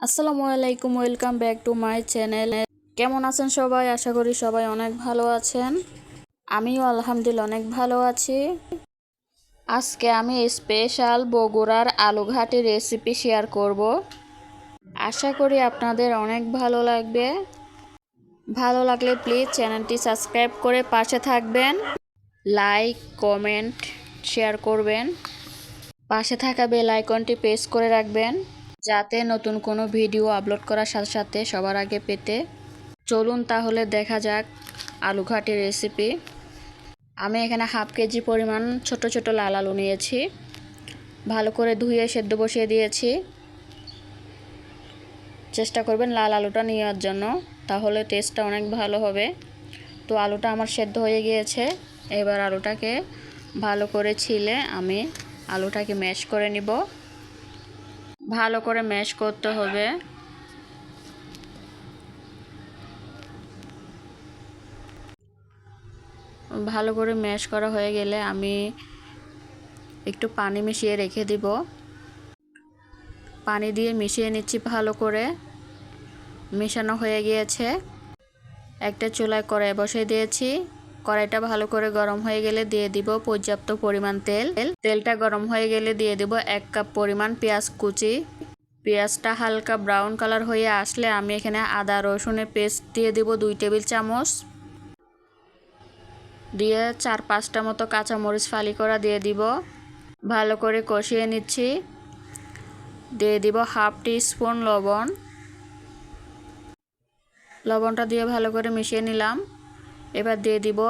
আসসালামু আলাইকুম, welcome back to my channel. কেমন আছেন সবাই? আশা করি সবাই অনেক ভালো আছেন। আমিও আলহামদুলিল্লাহ অনেক ভালো আছি। আজকে আমি স্পেশাল বগুড়ার আলুঘাটি রেসিপি শেয়ার করব। আশা করি আপনাদের অনেক ভালো লাগবে। ভালো লাগলে প্লিজ চ্যানেলটি সাবস্ক্রাইব করে পাশে থাকবেন। লাইক, কমেন্ট, শেয়ার করবেন। পাশে থাকা বেল আইকনটি প্রেস করে রাখবেন। যাতে নতুন কোনো ভিডিও আপলোড করার সাথে সাথে সবার আগে পেতে চলুন তাহলে দেখা যাক আলু ঘাটির রেসিপি আমি এখানে হাফ কেজি পরিমাণ ছোট ছোট লাল আলু নিয়েছি। ভালো করে ধুয়ে সেদ্ধ বসিয়ে দিয়েছি। চেষ্টা করবেন লাল আলুটা নেওয়ার জন্য, তাহলে টেস্টটা অনেক ভালো হবে। তো আলুটা আমার সেদ্ধ হয়ে গিয়েছে। এবার আলুটাকে ভালো করে ছিলে আমি আলুটাকে ম্যাশ করে নিব। ভালো করে ম্যাশ করতে হবে। ভালো করে ম্যাশ করা হয়ে গেলে আমি একটু পানি মিশিয়ে রেখে দিব। পানি দিয়ে মিশিয়ে নিচ্ছি ভালো করে। মেশানো হয়ে গিয়েছে। একটা চুলায় কড়াই বসিয়ে দিয়েছি। কড়াইটা ভালো করে গরম হয়ে গেলে দিয়ে দিব পর্যাপ্ত পরিমাণ তেল। তেলটা গরম হয়ে গেলে দিয়ে দিব এক কাপ পরিমাণ পেঁয়াজ কুচি। পেঁয়াজটা হালকা ব্রাউন কালার হয়ে আসলে আমি এখানে আদা, রসুনের পেস্ট দিয়ে দিব দুই টেবিল চামচ। দিয়ে চার পাঁচটা মতো কাঁচামরিচ ফালি করা দিয়ে দিব। ভালো করে কষিয়ে নিচ্ছি। দিয়ে দিব হাফ টি স্পুন লবণ। লবণটা দিয়ে ভালো করে মিশিয়ে নিলাম। এবার দিয়ে দিব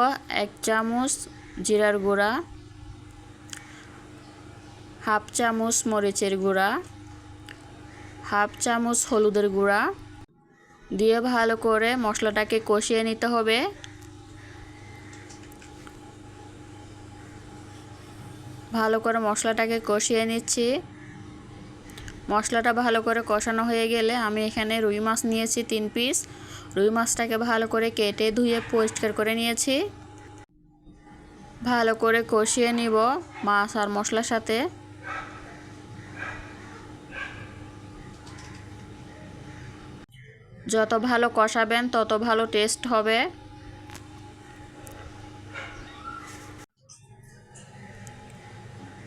এক চামচ জিরার গুঁড়া, হাফ চামচ মরিচের গুঁড়া, হাফ চামচ হলুদের গুঁড়া। দিয়ে ভালো করে মশলাটাকে কষিয়ে নিতে হবে। ভালো করে মশলাটাকে কষিয়ে নিচ্ছি। মশলাটা ভালো করে কষানো হয়ে গেলে আমি এখানে রুই মাছ নিয়েছি তিন পিস। রুই মাছটাকে ভালো করে কেটে ধুয়ে পরিষ্কার করে নিয়েছি। ভালো করে কষিয়ে নিব মাছ আর মশলার সাথে। যত ভালো কষাবেন, তত ভালো টেস্ট হবে।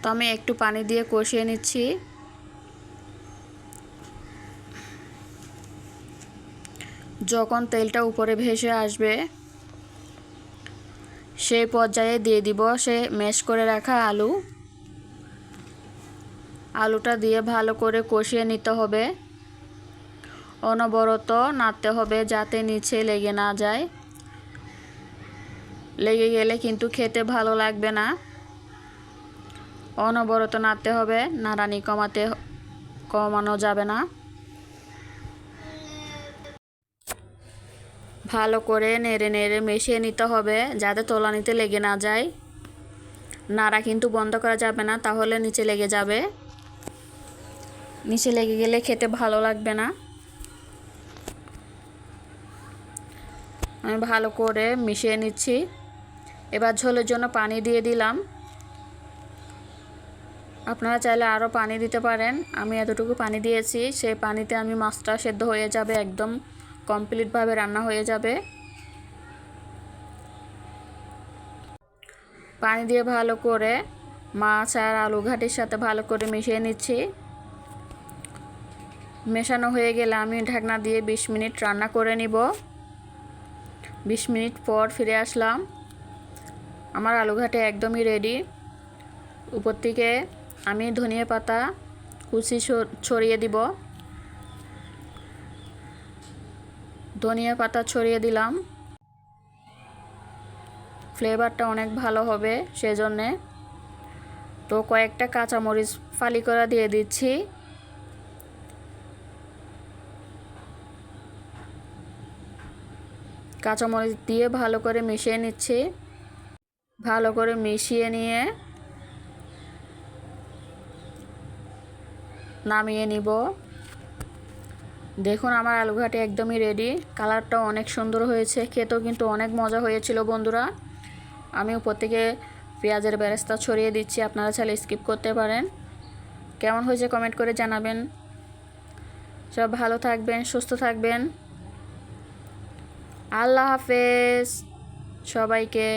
তো আমি একটু পানি দিয়ে কষিয়ে নিচ্ছি। যখন তেলটা উপরে ভেসে আসবে, সেই পর্যায়ে দিয়ে দিব সে ম্যাশ করে রাখা আলু। আলুটা দিয়ে ভালো করে কষিয়ে নিতে হবে। অনবরত নাড়তে হবে যাতে নিচে লেগে না যায়। লেগে গেলে কিন্তু খেতে ভালো লাগবে না। অনবরত নাড়তে হবে, নাড়ানি কমাতে কমানো যাবে না। ভালো করে নেড়ে নেড়ে মিশিয়ে নিতে হবে যাতে তোলানিতে লেগে না যায়। নাড়া কিন্তু বন্ধ করা যাবে না, তাহলে নিচে লেগে যাবে। নিচে লেগে গেলে খেতে ভালো লাগবে না। আমি ভালো করে মিশিয়ে নিচ্ছি। এবার ঝোলের জন্য পানি দিয়ে দিলাম। আপনারা চাইলে আরও পানি দিতে পারেন। আমি এতটুকু পানি দিয়েছি, সেই পানিতে আমি মাছটা সেদ্ধ হয়ে যাবে একদম। কমপ্লিটভাবে রান্না হয়ে যাবে। পানি দিয়ে ভালো করে মাছ আর আলু ঘাটির সাথে ভালো করে মিশিয়ে নিচ্ছি। মেশানো হয়ে গেলে আমি ঢাকনা দিয়ে বিশ মিনিট রান্না করে নিব। বিশ মিনিট পর ফিরে আসলাম। আমার আলু ঘাটে একদমই রেডি উপর থেকে আমি ধনিয়া পাতা কুচি ছড়িয়ে দিব। ধনিয়া পাতা ছড়িয়ে দিলাম। ফ্লেভারটা অনেক ভালো হবে সেজন্যে। তো কয়েকটা কাঁচামরিচ ফালি করা দিয়ে দিচ্ছি। কাঁচামরিচ দিয়ে ভালো করে মিশিয়ে নিচ্ছি। ভালো করে মিশিয়ে নিয়ে নামিয়ে নিব। দেখুন, আমার আলুঘাটি একদমই রেডি কালারটাও অনেক সুন্দর হয়েছে, খেতেও কিন্তু অনেক মজা হয়েছিল বন্ধুরা। আমি উপর থেকে পেঁয়াজের বেরেস্তা ছড়িয়ে দিচ্ছি, আপনারা চাইলে স্কিপ করতে পারেন। কেমন হয়েছে কমেন্ট করে জানাবেন। সব ভালো থাকবেন, সুস্থ থাকবেন। আল্লাহ হাফেজ। সবাইকে